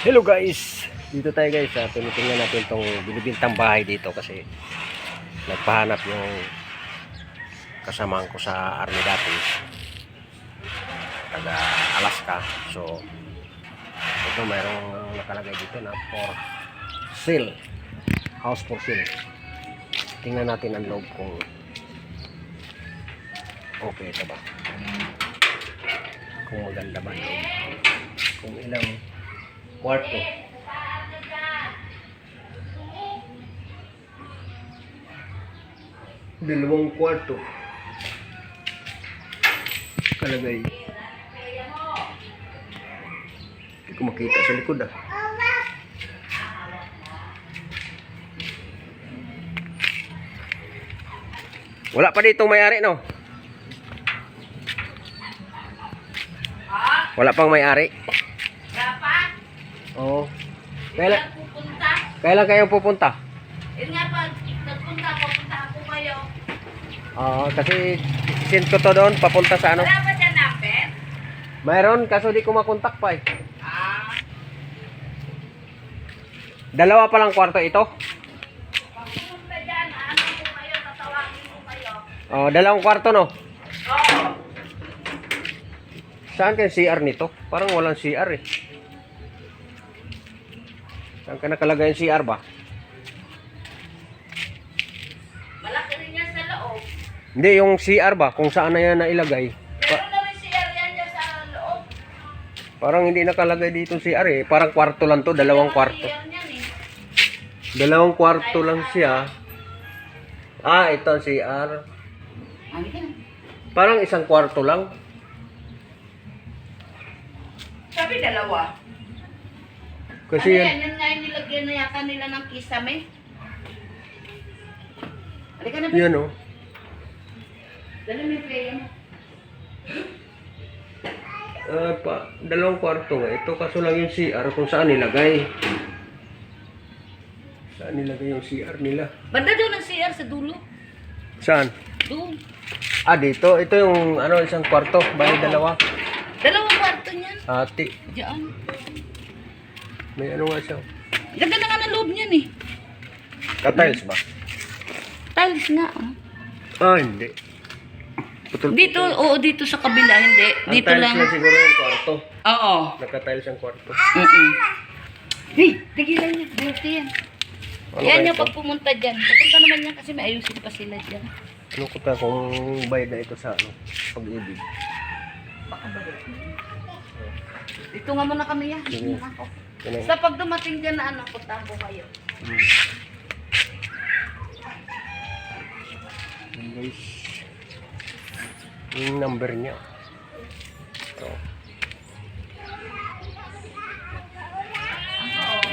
Hello guys! Dito tayo guys, uh, tinitingnan natin itong binibintang bahay dito kasi nagpahanap yung kasamahan ko sa army dati. Taga Alaska. So ito mayroong nakalagay dito na for sale. House for sale. Tingnan natin ang loob kung okay ito ba. Kung maganda ba loob kung ilang kwarto. Dalawang kwarto. Kalagay. Hindi ko makita sa likod ah. Wala pa ditong may-ari no? Wala pang may-ari oo kailan, pupunta. kailan kayong pupunta Yun nga pag nagpunta, pupunta ako kayo. Oo, kasi send ko to doon papunta sa ano. Wala ba dyan number? Mayroon, kaso di ko makontak pa eh. Ah, Dalawa pa lang kwarto ito. pag pumunta dyan, ano ko kayo, tatawagin ko kayo. Oh, dalawang kwarto no. Oo. Saan kayo CR nito? Parang walang CR eh. Saan ka nakalagay yung CR ba? Malaki rin yan sa loob. Hindi, yung CR ba? Kung saan na yan nailagay. Meron naman siya yan dyan sa loob. Parang hindi nakalagay dito CR eh. Parang kwarto lang to, dalawang kwarto. Eh. Dalawang kwarto lang siya. Ah, ito ang CR. Parang isang kwarto lang. Sabi dalawa. Kasi ano yan, yan? Yan nga yung nilagyan na yata nila ng kisame. Halika na ba? yan oh. Dali mo yung pera mo. Ah, pa, dalawang kwarto nga. Ito kaso lang yung CR kung saan nilagay. Saan nilagay yung CR nila? Banda doon ang CR sa dulo. Saan? Doon. Ah, dito. Ito yung ano, isang kwarto. Bali dalawa. Dalawang kwarto niyan. Ati. Diyan. May ano nga siya. Ganda na nga ng loob niyan eh. Katiles ba? Tiles nga. ah. Ah, hindi. Putol Dito, oo, dito sa kabila, hindi. Ang Dito tiles lang. lang siguro yung kwarto. Oo. Nakatiles ang kwarto. Mm-mm. Hey, tigilan niya. Dirty yan. Ano yan kaya yung ito? pag pumunta dyan. Pupunta naman yan kasi may ayusin pa sila dyan. Ano ko ta kung bayad na ito sa ano, pag-ibig. Baka ba Dito nga muna kami yan. Dito na ako. Yan ang- Sa pag dumating dyan na ano, ko kayo. Hmm. Guys. Yung number niya. Ito.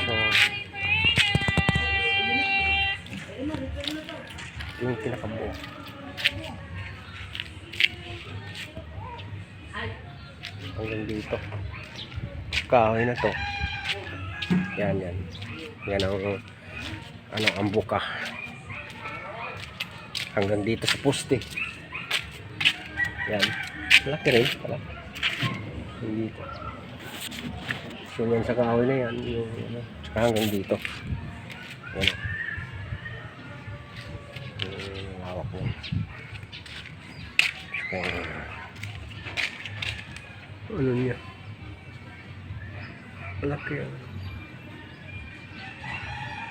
So, yung pinakabuo. Hanggang dito. Kahoy na to. Yan, yan. Yan ang ano, ang buka. Hanggang dito sa poste. Yan. Malaki rin pala. Dito. So yan sa kahoy na yan. Yung, ano, saka hanggang dito. Yan. Yung hawak mo. So, ano niya? Malaki yan.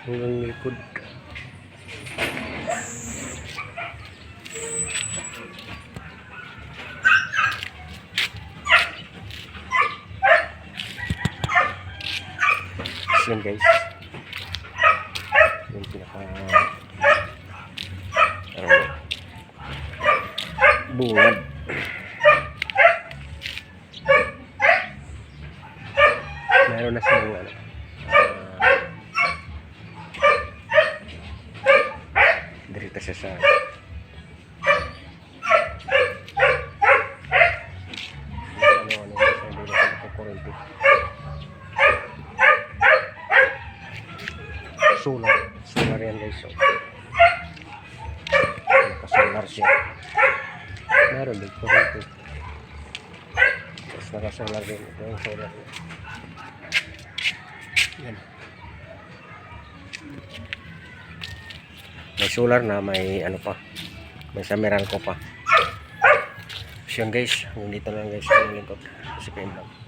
Hanggang likod. So, yun guys. Yung pinaka ano, bungad. Meron na silang ano, Pumunta siya sa... solar. Solar yan guys oh. so naka solar siya. Meron din kurente tapos naka solar din. Ito yung solar. Yan. May solar na, may ano pa. May sa Meralco pa. So yun guys, hanggang dito lang guys. Ang lingkod. Si lang.